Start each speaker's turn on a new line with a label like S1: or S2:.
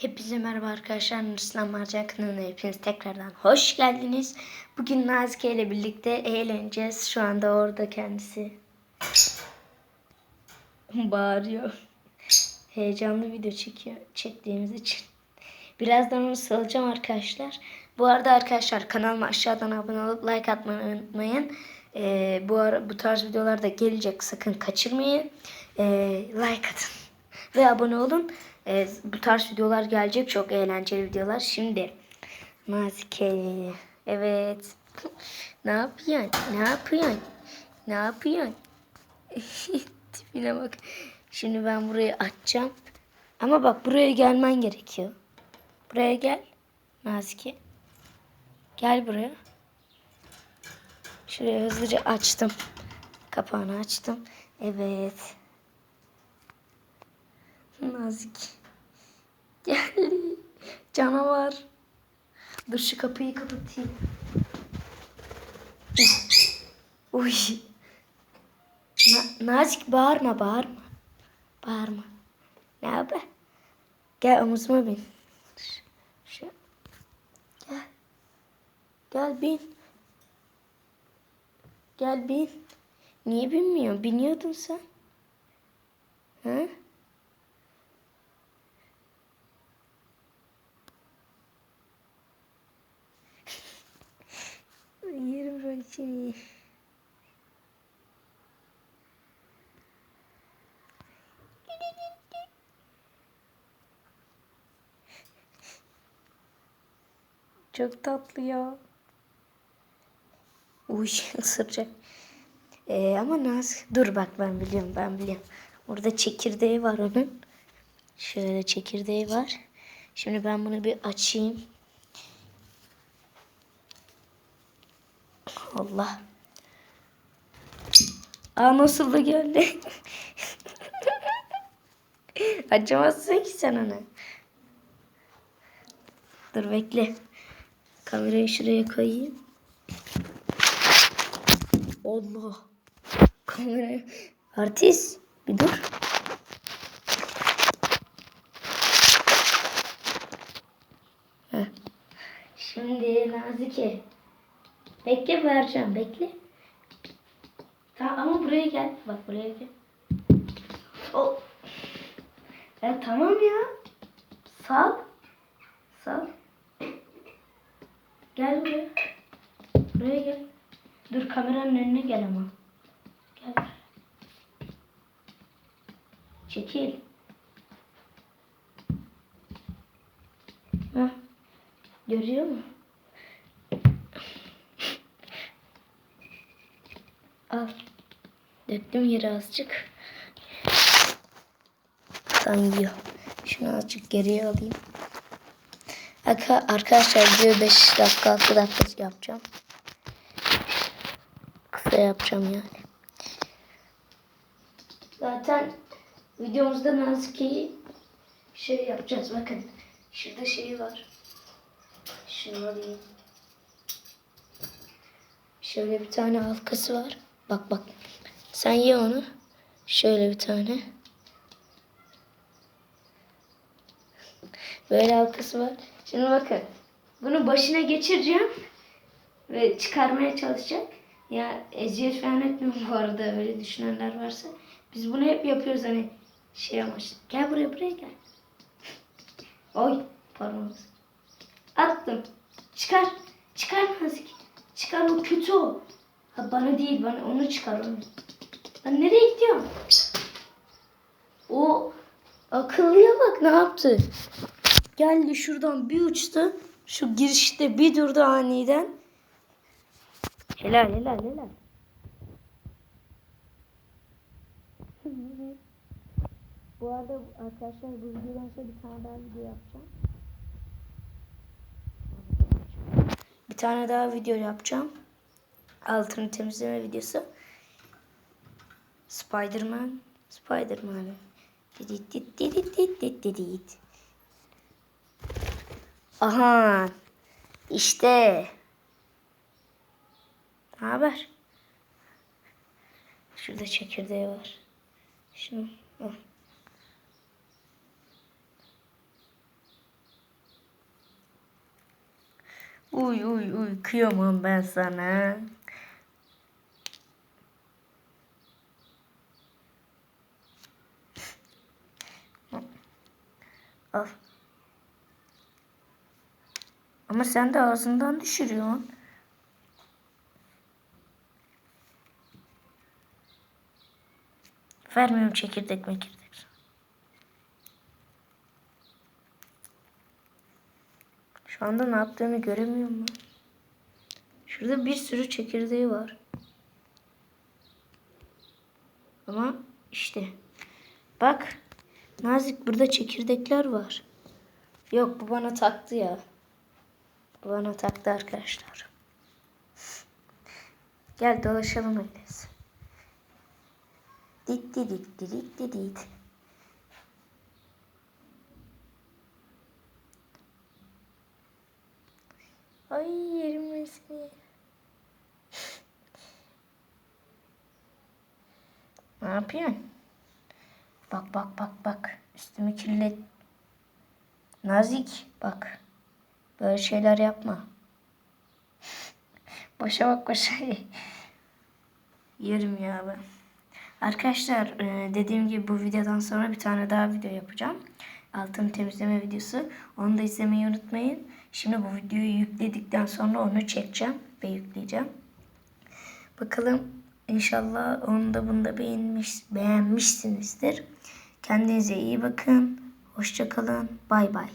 S1: Hepinize merhaba arkadaşlar. Nurslan Marcan hepiniz tekrardan hoş geldiniz. Bugün Nazike ile birlikte eğleneceğiz. Şu anda orada kendisi. Bağırıyor. Heyecanlı video çekiyor, çektiğimiz için. Birazdan onu salacağım arkadaşlar. Bu arada arkadaşlar kanalıma aşağıdan abone olup like atmayı unutmayın. Ee, bu ara bu tarz videolar da gelecek. Sakın kaçırmayın. Ee, like atın ve abone olun. Ee, bu tarz videolar gelecek. Çok eğlenceli videolar. Şimdi Nazike. Evet. ne yapıyorsun? Ne yapıyorsun? Ne yapıyorsun? Tipine bak. Şimdi ben burayı açacağım. Ama bak buraya gelmen gerekiyor. Buraya gel. Nazike. Gel buraya. Şuraya hızlıca açtım. Kapağını açtım. Evet. Nazik. Geldi. Canavar. Dur şu kapıyı kapatayım. Uy. Na- Nazik bağırma bağırma. Bağırma. Ne haber? Gel omuzuma bin. Şu-. Gel. Gel bin. Gel bin. Niye binmiyorsun? Biniyordun sen. Ha? Seni. Çok tatlı ya. Uy ısıracak. Ee, ama Naz dur bak ben biliyorum ben biliyorum. Orada çekirdeği var onun. Şöyle çekirdeği var. Şimdi ben bunu bir açayım. Allah. Aa nasıl da geldi. Acımazsın ki sen ona. Dur bekle. Kamerayı şuraya koyayım. Allah. Kamera. Artist. Bir dur. Heh. Şimdi Nazike. Bekle vereceğim. Bekle. Tamam ama buraya gel. Bak buraya gel. O. Ya tamam ya. Sal. Sal. Gel buraya. Buraya gel. Dur kameranın önüne gel ama. Gel. Çekil. Hah. Görüyor musun? Al. Döktüm yere azıcık. Sen yiyor. Şunu azıcık geriye alayım. Arka- Arkadaşlar video 5 dakika 6 dakika yapacağım. Kısa yapacağım yani. Zaten videomuzda Nazike'yi şey yapacağız. Bakın şurada şey var. Şunu alayım. Şöyle bir tane halkası var. Bak bak. Sen ye onu. Şöyle bir tane. Böyle halkası var. Şimdi bakın. Bunu başına geçireceğim. Ve çıkarmaya çalışacak. Ya eziyet falan etmiyorum bu arada öyle düşünenler varsa. Biz bunu hep yapıyoruz hani şey amaçlı. Gel buraya buraya gel. Oy parmağımız. Attım. Çıkar. Çıkar Nazik. Çıkar o kötü o. Ha, bana değil bana onu çıkar onu. Ben nereye gidiyorum? O akıllıya bak ne yaptı. Geldi şuradan bir uçtu. Şu girişte bir durdu aniden. Helal helal helal. bu arada arkadaşlar bu videodan sonra bir tane daha video yapacağım. Bir tane daha video yapacağım. Altını temizleme videosu. Spiderman. Spiderman. Didit dit didit dit dit didit. Aha. İşte. Ne haber? Şurada çekirdeği var. Şunu al. Uy uy uy kıyamam ben sana. Al. Ama sen de ağzından düşürüyorsun. Vermiyorum çekirdek mekirdek. Şu anda ne yaptığını göremiyor mu? Şurada bir sürü çekirdeği var. Ama işte bak Nazik burada çekirdekler var. Yok bu bana taktı ya. Bu bana taktı arkadaşlar. Gel dolaşalım öyleyse. Dit dit dit dit dit dit. Ay yerim. Ne yapıyorsun? Bak bak bak bak. Üstümü kirlet. Nazik bak. Böyle şeyler yapma. Başa bak başa. Yerim ya ben. Arkadaşlar e, dediğim gibi bu videodan sonra bir tane daha video yapacağım. Altını temizleme videosu. Onu da izlemeyi unutmayın. Şimdi bu videoyu yükledikten sonra onu çekeceğim ve yükleyeceğim. Bakalım inşallah onu da bunu da beğenmiş, beğenmişsinizdir. Kendinize iyi bakın. Hoşçakalın. Bay bay.